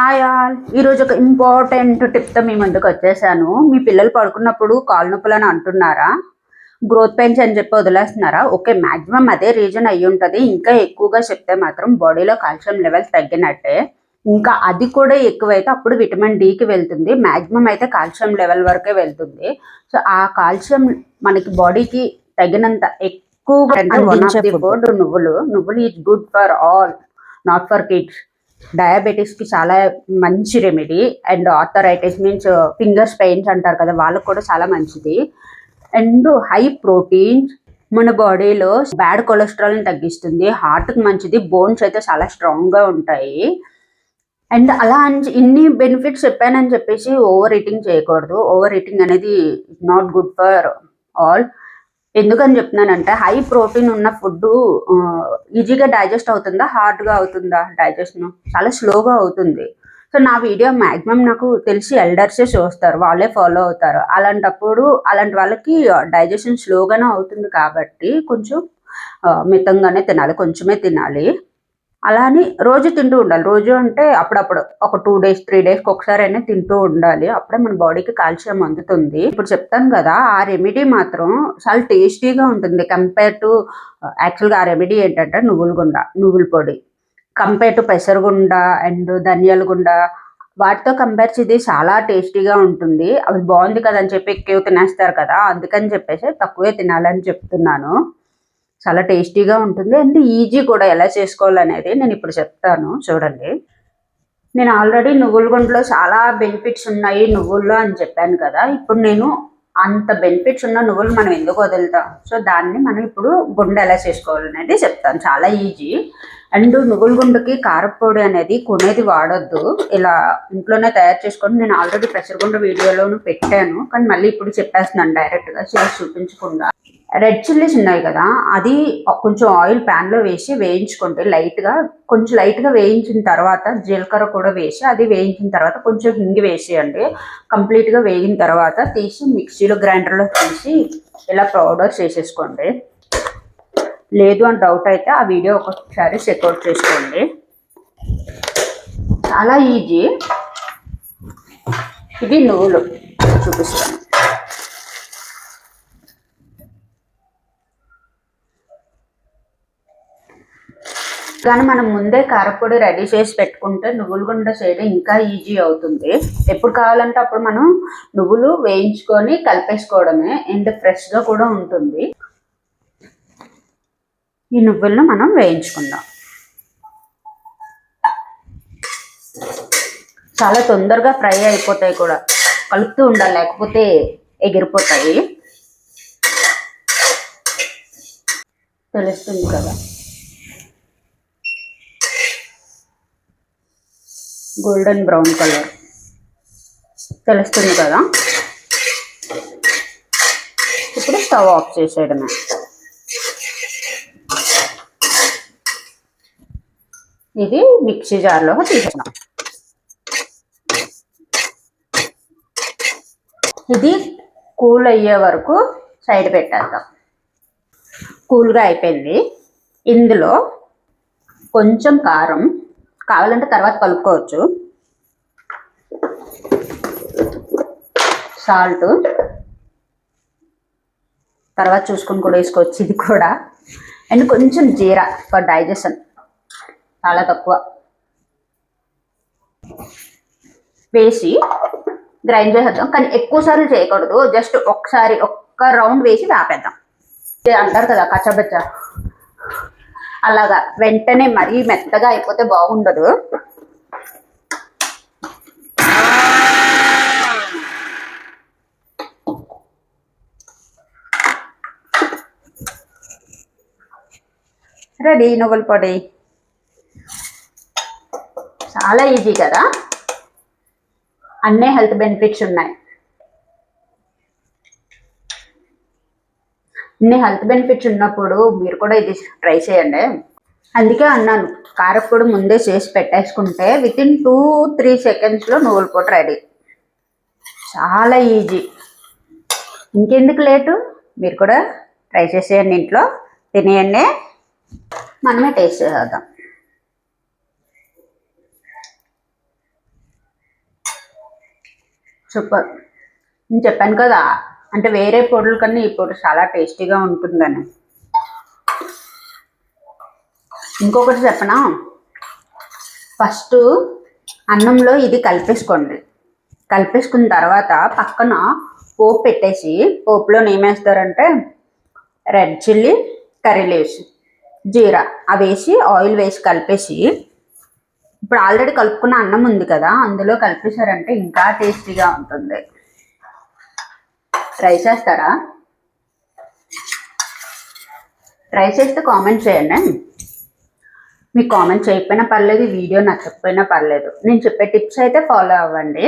Hi all. ఈరోజు ఒక important టిప్తో మీ ముందుకు వచ్చేసాను. మీ పిల్లలు పడుకున్నప్పుడు కాలు నొప్పులు అని అంటున్నారా? గ్రోత్ పెయిన్స్ అని చెప్పి వదిలేస్తున్నారా? ఓకే మాక్సిమం అదే రీజన్ అయ్యి ఉంటుంది. ఇంకా ఎక్కువగా చెప్తే మాత్రం బాడీలో కాల్షియం లెవెల్స్ తగ్గినట్టే. ఇంకా అది కూడా ఎక్కువైతే అప్పుడు విటమిన్ డికి వెళ్తుంది. మాక్సిమం అయితే కాల్షియం లెవెల్ వరకే వెళ్తుంది. సో ఆ కాల్షియం మనకి బాడీకి తగినంత ఎక్కువ. నువ్వులు. నువ్వులు is good for all not for kids. డయాబెటీస్కి చాలా మంచి remedy and arthritis means fingers pains అంటారు కదా వాళ్ళకి కూడా చాలా మంచిది. అండ్ హై ప్రోటీన్స్ మన బాడీలో బ్యాడ్ కొలెస్ట్రాల్ని తగ్గిస్తుంది హార్ట్కి మంచిది బోన్స్ అయితే చాలా స్ట్రాంగ్గా ఉంటాయి. అండ్ అలా అని ఇన్ని బెనిఫిట్స్ చెప్పానని చెప్పేసి ఓవర్ ఈటింగ్ చేయకూడదు. ఓవర్ ఈటింగ్ అనేది నాట్ గుడ్ ఫర్ ఆల్ ఎందుకని చెప్తున్నానంటే హై ప్రోటీన్ ఉన్న ఫుడ్ ఈజీగా డైజెస్ట్ అవుతుందా? హార్డ్గా అవుతుందా డైజెషన్ చాలా స్లోగా అవుతుంది. సో నా వీడియో మాక్సిమం నాకు తెలిసి ఎల్డర్సే చూస్తారు. వాళ్ళే ఫాలో అవుతారు. అలాంటప్పుడు అలాంటి వాళ్ళకి డైజెషన్ స్లోగానే అవుతుంది కాబట్టి కొంచెం మితంగానే తినాలి. కొంచెమే తినాలి. అలా అని రోజు తింటూ ఉండాలి. రోజు అంటే అప్పుడప్పుడు ఒక టూ డేస్ త్రీ డేస్కి ఒకసారి అయినా తింటూ ఉండాలి. అప్పుడే మన బాడీకి కాల్షియం అందుతుంది. ఇప్పుడు చెప్తాను కదా ఆ రెమెడీ మాత్రం చాలా టేస్టీగా ఉంటుంది. కంపేర్ టు యాక్చువల్గా ఆ రెమెడీ ఏంటంటే నువ్వుల గుండ నువ్వుల పొడి. కంపేర్ టు పెసరగుండ అండ్ ధనియాల గుండ వాటితో కంపేర్ ఇది చాలా టేస్టీగా ఉంటుంది. అవి బాగుంది కదా అని చెప్పి ఎక్కువ తినేస్తారు కదా అందుకని చెప్పేసి తక్కువే తినాలని చెప్తున్నాను. చాలా టేస్టీగా ఉంటుంది. అండ్ ఈజీ కూడా ఎలా చేసుకోవాలనేది నేను ఇప్పుడు చెప్తాను. చూడండి. నేను ఆల్రెడీ నువ్వుల గుండలో చాలా బెనిఫిట్స్ ఉన్నాయి నువ్వుల్లో అని చెప్పాను కదా. ఇప్పుడు నేను అంత బెనిఫిట్స్ ఉన్న నువ్వులు మనం ఎందుకు వదులుతాం? సో దాన్ని మనం ఇప్పుడు గుండె ఎలా చేసుకోవాలనేది చెప్తాను. చాలా ఈజీ. అండ్ నువ్వుల గుండకి కారపొడి అనేది కొనేది వాడొద్దు. ఇలా ఇంట్లోనే తయారు చేసుకొని నేను ఆల్రెడీ ప్రెషర్ గుండె వీడియోలోను పెట్టాను. కానీ మళ్ళీ ఇప్పుడు చెప్పేస్తున్నాను డైరెక్ట్గా. చేసి చూపించకుండా. రెడ్ చిల్లీస్ ఉన్నాయి కదా అది కొంచెం ఆయిల్ ప్యాన్లో వేసి వేయించుకుంటే లైట్గా కొంచెం లైట్గా వేయించిన తర్వాత జీలకర్ర కూడా వేసి అది వేయించిన తర్వాత కొంచెం హింగి వేసేయండి. కంప్లీట్గా వేగిన తర్వాత తీసి మిక్సీలో గ్రైండర్లో తీసి ఇలా పౌడర్ చేసేసుకోండి. లేదు అని డౌట్ అయితే ఆ వీడియో ఒకసారి చెక్అవుట్ చేసుకోండి. చాలా ఈజీ ఇది నువ్వులు చూపిస్తాను. కానీ మనం ముందే కారపొడి రెడీ చేసి పెట్టుకుంటే నువ్వుల గుండ చేయడం ఇంకా ఈజీ అవుతుంది. ఎప్పుడు కావాలంటే అప్పుడు మనం నువ్వులు వేయించుకొని కలిపేసుకోవడమే అండ్ ఫ్రెష్గా కూడా ఉంటుంది. ఈ నువ్వులను మనం వేయించుకుందాం. చాలా తొందరగా ఫ్రై అయిపోతాయి కూడా. కలుపుతూ ఉండాలి లేకపోతే ఎగిరిపోతాయి. తెలుస్తుంది కదా? గోల్డెన్ బ్రౌన్ కలర్ తెలుస్తుంది కదా? ఇప్పుడు స్టవ్ ఆఫ్ చేసేయడమే. ఇది మిక్సీ జార్లో తీసుకున్నాం ఇది కూల్ అయ్యే వరకు సైడ్ పెట్టేద్దాం. కూల్గా అయిపోయింది. ఇందులో కొంచెం కారం కావాలంటే తర్వాత కలుపుకోవచ్చు. సాల్ట్. తర్వాత చూసుకొని కూడా వేసుకోవచ్చు ఇది కూడా. అండ్ కొంచెం జీరా ఫర్ డైజెషన్. చాలా తక్కువ. వేసి గ్రైండ్ చేసేద్దాం. కానీ ఎక్కువ సార్లు చేయకూడదు. జస్ట్ ఒకసారి ఒక్క రౌండ్ వేసి వేపేద్దాం. అంటారు కదా కచ్చబచ్చ. అలాగా. వెంటనే మరీ మెత్తగా అయిపోతే బాగుండదు. రెడీ నువ్వుల పొడి. చాలా ఈజీ కదా? అన్నీ హెల్త్ బెనిఫిట్స్ ఉన్నాయి. ఇన్ని హెల్త్ బెనిఫిట్స్ ఉన్నప్పుడు మీరు కూడా ఇది ట్రై చేయండి. అందుకే అన్నాను కారప్పొడి ముందే చేసి పెట్టేసుకుంటే విత్ ఇన్ టూ త్రీ సెకండ్స్లో నువ్వుల పొడి రెడీ చాలా ఈజీ ఇంకెందుకు లేటు మీరు కూడా ట్రై చేసేయండి ఇంట్లో. తినేయండి. మనమే టేస్ట్ చేద్దాం సూపర్. నేను చెప్పాను కదా అంటే వేరే పొడుల కన్నా ఈ పొడి చాలా టేస్టీగా ఉంటుందని. ఇంకొకటి చెప్పనా? ఫస్ట్ అన్నంలో ఇది కలిపేసుకోండి. కలిపేసుకున్న తర్వాత పక్కన పోపు పెట్టేసి పోపులో ఏమేస్తారంటే రెడ్ చిల్లీ కర్రీ లీవ్స్ జీరా అవి వేసి ఆయిల్ వేసి కలిపేసి ఇప్పుడు ఆల్రెడీ కలుపుకున్న అన్నం ఉంది కదా అందులో కలిపేశారంటే ఇంకా టేస్టీగా ఉంటుంది. ట్రై చేస్తారా? ట్రై చేస్తే కామెంట్ చేయండి. మీకు కామెంట్ చేయకపోయినా పర్లేదు వీడియో నచ్చకపోయినా పర్లేదు. నేను చెప్పే టిప్స్ అయితే ఫాలో అవ్వండి.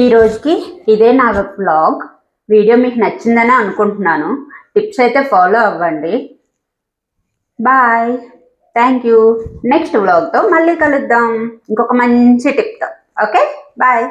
ఈ రోజుకి ఇదే నా బ్లాగ్ వీడియో మీకు నచ్చిందని అనుకుంటున్నాను. టిప్స్ అయితే ఫాలో అవ్వండి. బాయ్ థ్యాంక్ యూ నెక్స్ట్ వ్లాగ్తో మళ్ళీ కలుద్దాం. ఇంకొక మంచి టిప్తో ఓకే బాయ్